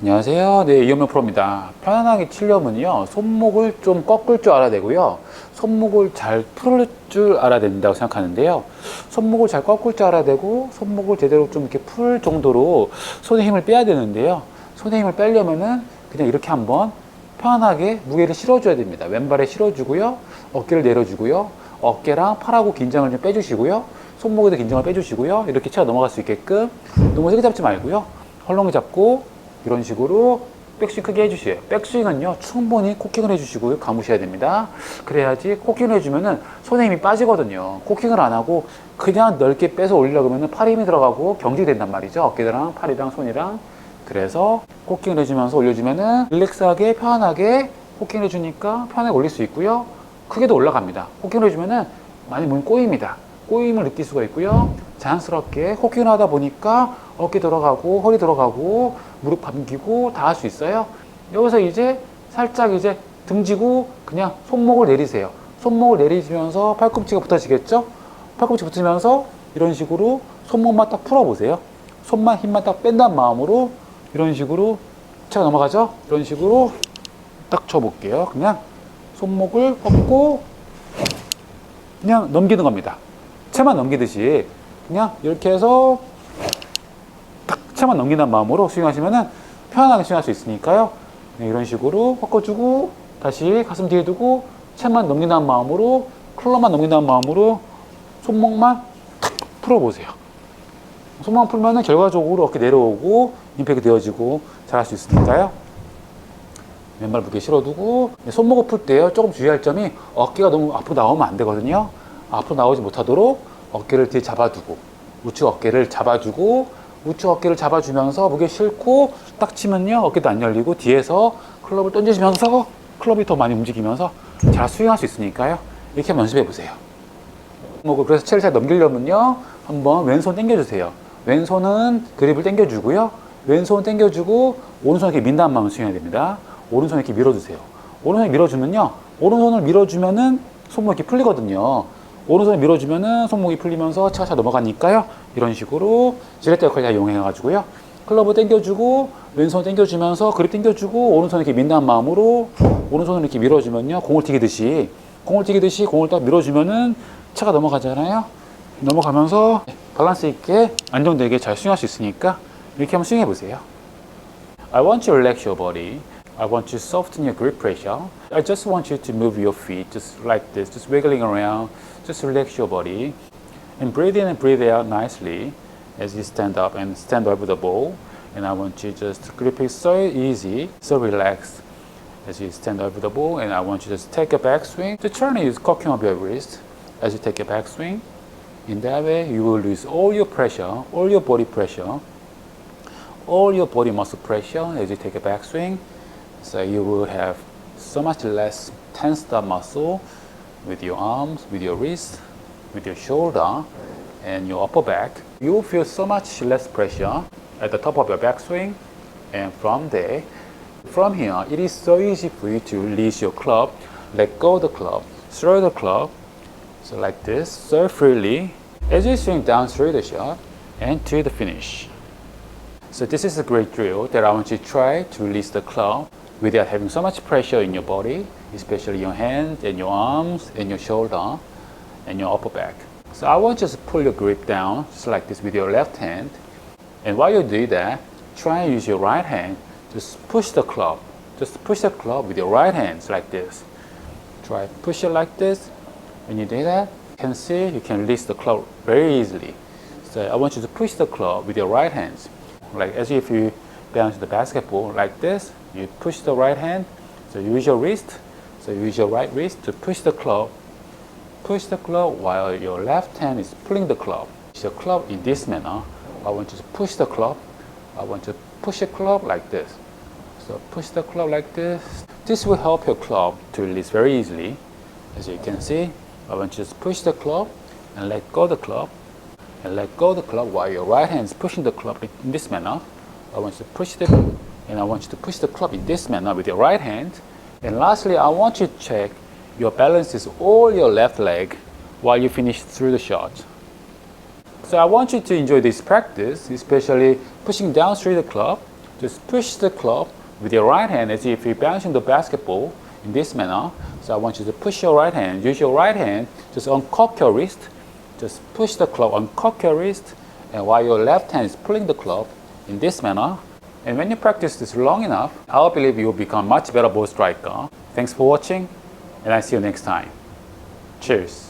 안녕하세요. 네, 이현명 프로입니다. 편안하게 치려면요, 손목을 좀 꺾을 줄 알아야 되고요, 손목을 잘 풀을 줄 알아야 된다고 생각하는데요. 손목을 잘 꺾을 줄 알아야 되고, 손목을 제대로 좀 이렇게 풀 정도로 손에 힘을 빼야 되는데요. 손에 힘을 빼려면은 그냥 이렇게 한번 편안하게 무게를 실어줘야 됩니다. 왼발에 실어주고요, 어깨를 내려주고요, 어깨랑 팔하고 긴장을 좀 빼주시고요, 손목에도 긴장을 빼주시고요, 이렇게 치아 넘어갈 수 있게끔 너무 세게 잡지 말고요, 헐렁이 잡고 이런 식으로 백스윙 크게 해주세요. 백스윙은요, 충분히 코킹을 해주시고요, 감으셔야 됩니다. 그래야지 코킹을 해주면은 손에 힘이 빠지거든요. 코킹을 안 하고 그냥 넓게 빼서 올리려고 하면은 팔에 힘이 들어가고 경직이 된단 말이죠. 어깨랑 팔이랑 손이랑. 그래서 코킹을 해주면서 올려주면은 릴렉스하게, 편안하게 코킹을 해주니까 편하게 올릴 수 있고요. 크게도 올라갑니다. 코킹을 해주면은 많이 몸이 꼬입니다. 꼬임을 느낄 수가 있고요. 자연스럽게 코킹을 하다 보니까 어깨 들어가고 허리 들어가고 무릎 감기고 다 할 수 있어요. 여기서 이제 살짝 이제 등지고 그냥 손목을 내리세요. 손목을 내리시면서 팔꿈치가 붙어지겠죠? 팔꿈치 붙으면서 이런 식으로 손목만 딱 풀어보세요. 손만 힘만 딱 뺀다는 마음으로 이런 식으로 차가 넘어가죠? 이런 식으로 딱 쳐볼게요. 그냥 손목을 꺾고 그냥 넘기는 겁니다. 채만 넘기듯이 그냥 이렇게 해서 딱 채만 넘기는 마음으로 스윙하시면은 편안하게 스윙할 수 있으니까요. 네, 이런 식으로 꺾어주고 다시 가슴 뒤에 두고 채만 넘긴다는 마음으로 클럽만 넘긴다는 마음으로 손목만 탁 풀어보세요. 손만 풀면은 결과적으로 어깨 내려오고 임팩트 되어지고 잘할 수 있으니까요. 왼발 무게 실어두고 손목을 풀 때요 조금 주의할 점이 어깨가 너무 앞으로 나오면 안 되거든요 앞으로 나오지 못하도록 어깨를 뒤에 잡아두고 우측 어깨를 잡아주고 우측 어깨를 잡아주면서 무게 실고 딱 치면요 어깨도 안 열리고 뒤에서 클럽을 던지시면서 클럽이 더 많이 움직이면서 잘 스윙할 수 있으니까요 이렇게 연습해 보세요 뭐 그래서 채를 잘 넘기려면요 한번 왼손 당겨주세요 왼손은 그립을 당겨주고요 왼손 당겨주고 오른손 이렇게 민다는 마음을 스윙해야 됩니다 오른손 이렇게 밀어주세요. 오른손 밀어주면요. 오른손을 밀어주면은 손목이 풀리거든요. 오른손을 밀어주면은 손목이 풀리면서 차차 넘어가니까요. 이런 식으로 지렛대 역할을 잘 이용해가지고요. 클럽을 당겨주고 왼손 당겨주면서 그립 당겨주고 오른손 이렇게 민다는 마음으로 오른손을 이렇게 밀어주면요. 공을 튀기듯이 공을 튀기듯이 공을 딱 밀어주면은 차가 넘어가잖아요. 넘어가면서 밸런스 있게 안정되게 잘 스윙할 수 있으니까 이렇게 한번 스윙해 보세요. I want to relax your body. I want to soften your grip pressure. I just want you to move your feet just like this, just wiggling around, just relax your body. And breathe in and breathe out nicely as you stand up and stand over the ball. And I want you just to grip it so easy, so relaxed as you stand over the ball. And I want you to just take a back swing. The turn is cocking up your wrist as you take a back swing. In that way, you will lose all your pressure, all your body pressure, all your body muscle pressure as you take a back swing. So you will have so much less tensed up muscle with your arms, with your wrist, with your shoulder, and your upper back. You feel so much less pressure at the top of your backswing. And from there, from here, it is so easy for you to release your club, let go of the club, throw the club, so like this, so freely, as you swing down through the shot and to the finish. So this is a great drill that I want you to try to release the club without having so much pressure in your body, especially your hands and your arms and your shoulder and your upper back. So I want you to pull your grip down just like this with your left hand. And while you do that, try and use your right hand to push the club. Just push the club with your right hands like this. Try push it like this. When you do that, you can see you can release the club very easily. So I want you to push the club with your right hands, like as if you bounce the basketball like this. You push the right hand, so use your wrist. So use your right wrist to push the club. Push the club while your left hand is pulling the club. Push the club in this manner. I want you to push the club. I want to push the club like this. So push the club like this. This will help your club to release very easily. As you can see, I want you to push the club and let go the club and let go the club while your right hand is pushing the club in this manner. I want you to push the and I want you to push the club in this manner with your right hand. And lastly, I want you to check your balance is all your left leg while you finish through the shot. So I want you to enjoy this practice, especially pushing down through the club Just push the club with your right hand as if you're bouncing the basketball in this manner. So I want you to push your right hand. Use your right hand. Just uncock your wrist. Just push the club, uncock your wrist, and while your left hand is pulling the club in this manner. And when you practice this long enough, I believe you will become much better ball striker. Thanks for watching, and I see you next time. Cheers.